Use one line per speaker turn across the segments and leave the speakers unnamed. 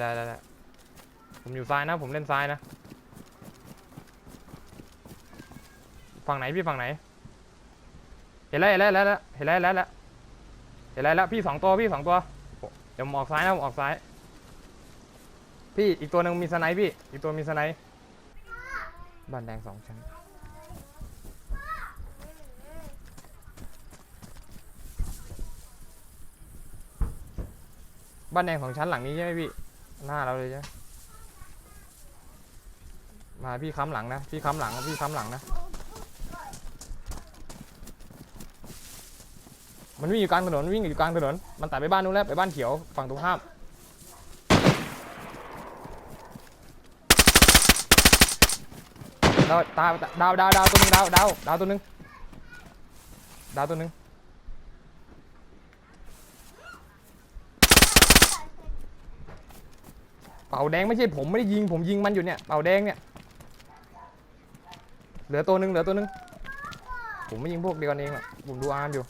ได้ได้ได้ผมอยู่ซ้ายนะ ผมเล่นซ้ายนะ ฝั่งไหนพี่ฝั่งไหน เห็นแล้วเห็นแล้วแล้วเห็นแล้วแล้วเห็นแล้วแล้วพี่สองตัวพี่สองตัว เดี๋ยวผมออกซ้ายนะผมออกซ้าย พี่อีกตัวหนึ่งมีสไนป์พี่ อีกตัวมีสไนป์บ้านแดงสองชั้นบ้านแดงสองชั้นหลังนี้ใช่ไหมพี่ หน้าเราเลยใช่ไหมมาพี่ค้ำหลังนะ พี่ค้ำหลัง พี่ค้ำหลังนะ มันวิ่งอยู่กลางถนน วิ่งอยู่กลางถนน มันตัดไปบ้านนู้นแล้ว ไปบ้านเขียว ฝั่งตรงข้ามดาวดาวดาวดาวดาวตัวหนึงดาวดาวดาวตัวหนึงดาวตัวหนึง ป่าแดงไม่ใช่ผมไม่ได้ยิงผมยิงมันอยู่เนี่ยเป่าแดงเนี่ยเหลือตัวหนึงเหลือตัวหนึงผมไม่ยิงพวกเดียวกันเองหรอกผมดูอาร์มอยู่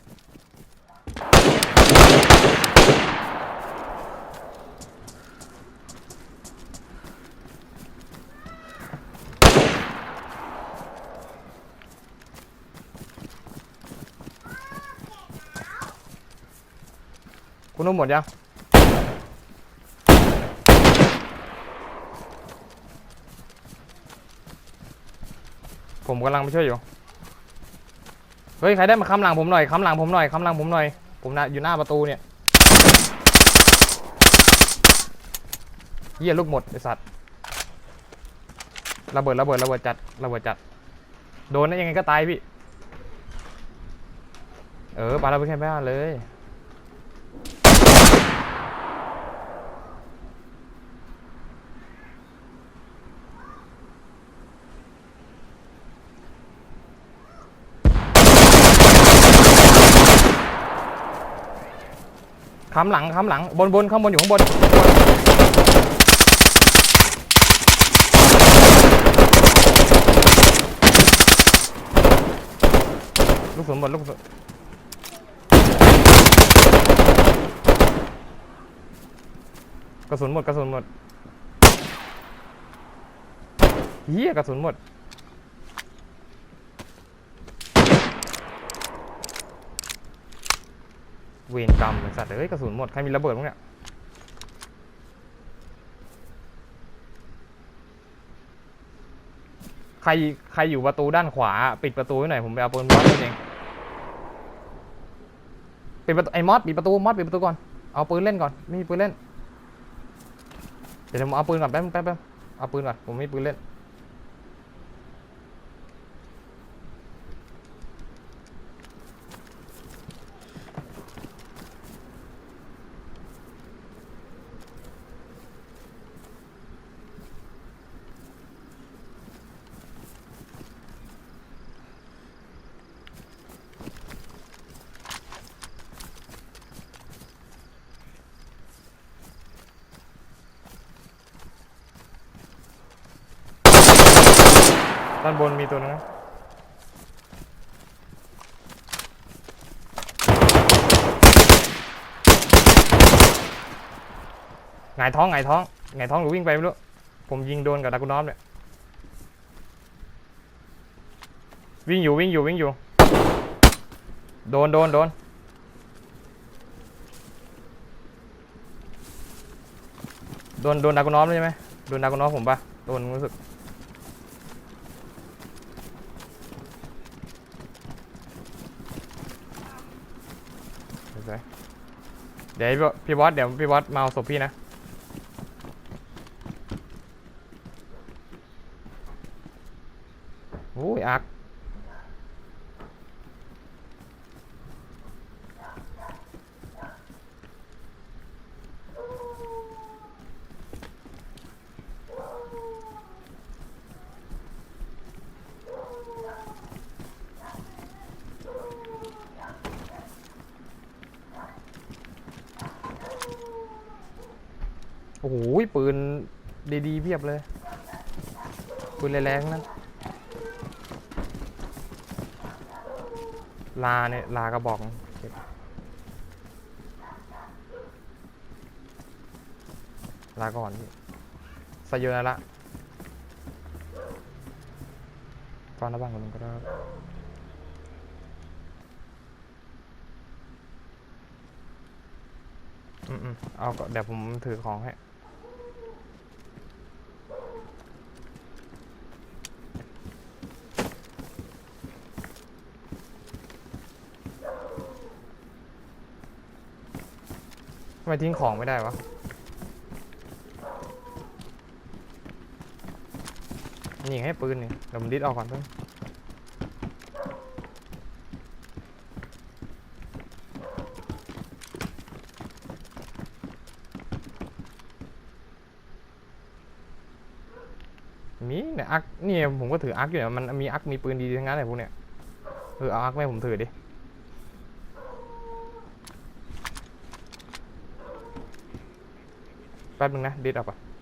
คุณนุ่มหมดยัง ผมกำลังไปช่วยอยู่ เฮ้ย ใครได้มาค้ำหลังผมหน่อยค้ำหลังผมหน่อยค้ำหลังผมหน่อย ผมนะอยู่หน้าประตูเนี่ยเยี่ยลูกหมดไอสัตว์ระเบิดระเบิดระเบิดจัดระเบิดจัด โดนนะยังไงก็ตายพี่ เออปาเราไปแค่บ้านเลย ค้ำหลังค้ำหลังบนบนข้างบนอยู่ข้างบนลูกศรหมดลูกศรกระสุนหมดกระสุนหมดเฮียกระสุนหมด เวรกรรมไอสัตว์เอ้ยกระสุนหมด ใครมีระเบิดบ้างเนี่ยใครใครอยู่ประตูด้านขวา ปิดประตูไว้หน่อยผมไปเอาปืนมอสเองปิดประตูไอ้มอสปิดประตูมอสปิดประตูก่อนเอาปืนเล่นก่อนไม่มีปืนเล่นเดี๋ยวผมเอาปืนก่อนแป๊บแป๊บแป๊บเอาปืนก่อนผมไม่มีปืนเล่น ด้านบนมีตัวนึงนะหงายท้องหงายท้องหงายท้องหรือวิ่งไปไม่รู้ ผมยิงโดนกับดากุนอฟเนี่ย วิ่งอยู่วิ่งอยู่วิ่งอยู่ โดนโดนโดนโดนโดนดากุนอฟใช่ไหมโดนดากุนอฟผมปะโดนรู้สึก เดี๋ยวพี่บอสเดี๋ยวพี่บอสมาเอาศพพี่นะ อ้โหปืนดีๆเพียบเลย ปืนแรงๆนั้นลาเนี่ย ลากระบอกเก็บลาก่อนพี่สยนาระฟังระบ้างคนนึงก็ได้อืมอืมเอาก็เดี๋ยวผมถือของให้ ทำไมทิ้งของไม่ได้วะ นี่ให้ปืนนี่เดี๋ยวผมดิดออกก่อนเพิ่งมีเนี่ยอักนี่ผมก็ถืออักอยู่เนี่ยมันมีอักมีปืนดีทั้งนั้นเลยพวกเนี้ยเออเอาอักแม่ผมถือดิ ป๊บนึงนะดิดออกก่อน